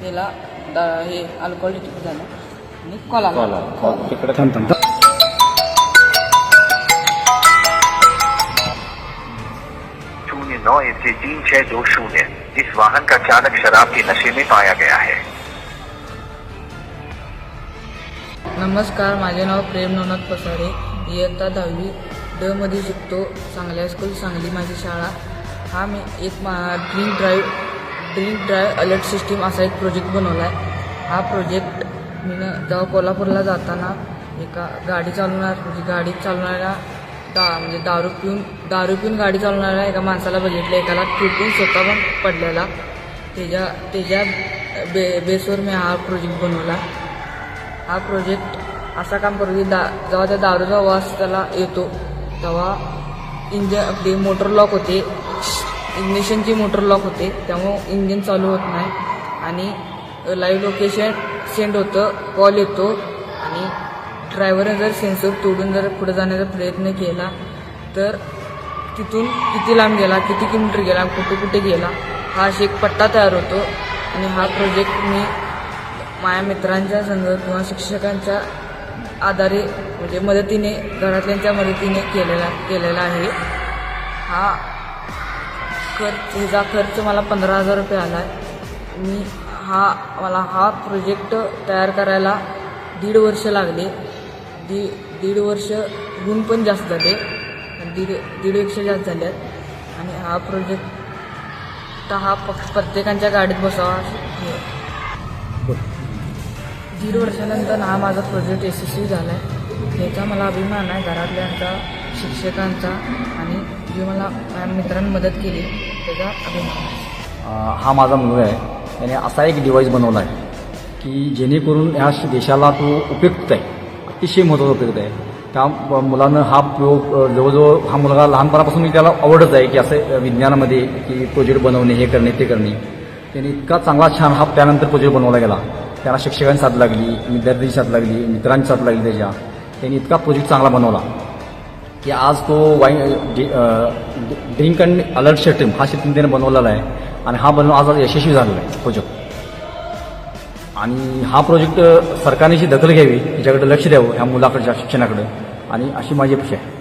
त्याला हे alcohol detect झालं आणि कॉल आला तिकडे शून्य नौ एक से तीन छह दो शून्य. इस वाहन का चालक शराब के नशे में पाया गया है. नमस्कार माझे नाव प्रेम नवनाथ पसारे. इयत्ता दहावी ड मध्ये शिकतो. चांगल्या स्कूल सांगली माझी शाळा. हा मी एक मा drink drive drink drive alert system असा एक प्रोजेक्ट बनवला आहे हा प्रोजेक्ट मी जेव्हा कोल्हापूरला जाताना एका गाडी चालवणार म्हणजे गाडी चालवणाऱ्या दा म्हणजे दारू पिऊन दारू पिऊन गाडी चालवणाऱ्या एका माणसाला बघितलं. एकाला तुटून स्वतः पण पडलेला. त्याच्या त्याच्या बे बेसवर मी हा प्रोजेक्ट बनवला. हा प्रोजेक्ट असा काम करतो की दा जेव्हा त्या दारूचा वास त्याला येतो तेव्हा इंजन आपली मोटर लॉक होते. इग्निशनची मोटर लॉक होते त्यामुळं इंजिन चालू होत नाही. आणि लाईव्ह लोकेशन सेंड होतं कॉल येतो आणि ड्रायव्हरने जर सेन्सर तोडून जर पुढे जाण्याचा प्रयत्न केला तर तिथून किती लांब गेला किती किलोमीटर गेला कुठे कुठे गेला हा अशी एक पट्टा तयार होतो. आणि हा प्रोजेक्ट मी माझ्या मित्रांच्या संघ किंवा शिक्षकांच्या आधारे म्हणजे मदतीने घरातल्यांच्या मदतीने केलेला केलेला आहे. हा खर्च ह्याचा खर्च मला पंधरा हजार रुपये आला आहे मी हा मला हा प्रोजेक्ट तयार करायला दीड वर्ष लागले. दी दीड वर्ष गुण पण जास्त झाले. दीड दीडपेक्षा जास्त झाले. आहेत आणि हा प्रोजेक्ट हा प प्रत्येकांच्या गाडीत बसावा हे. दीड वर्षानंतर हा माझा प्रोजेक्ट यशस्वी झाला आहे याचा मला अभिमान आहे घरातल्यांचा शिक्षकांचा आणि जे मला मित्रांनी मदत केली त्याचा अभिमान आहे. हा माझा मुलगा आहे. त्याने असा एक डिव्हाइस बनवला आहे की जेणेकरून ह्या देशाला तो उपयुक्त आहे. अतिशय महत्त्वाचा उपयुक्त आहे. त्या मुलानं हा प्रयोग जवळजवळ हा मुलगा लहानपणापासून मी त्याला आवडत आहे की असं विज्ञानामध्ये की प्रोजेक्ट बनवणे हे करणे ते करणे. त्याने इतका चांगला छान हा त्यानंतर प्रोजेक्ट बनवला गेला. त्याला शिक्षकांची साथ लागली विद्यार्थ्यांची साथ लागली मित्रांची साथ लागली त्याच्या. त्यांनी इतका प्रोजेक्ट चांगला बनवला. की आज तो wine drink and alert system हा सिस्टीम त्याने बनवलेला आहे. आणि हा बनव आज यशस्वी झालेला आहे प्रोजेक्ट आणि हा प्रोजेक्ट सरकारने जी दखल घ्यावी याच्याकडे लक्ष द्यावं ह्या मुलाकडच्या शिक्षणाकडे. आणि अशी माझी अपेक्षा आहे.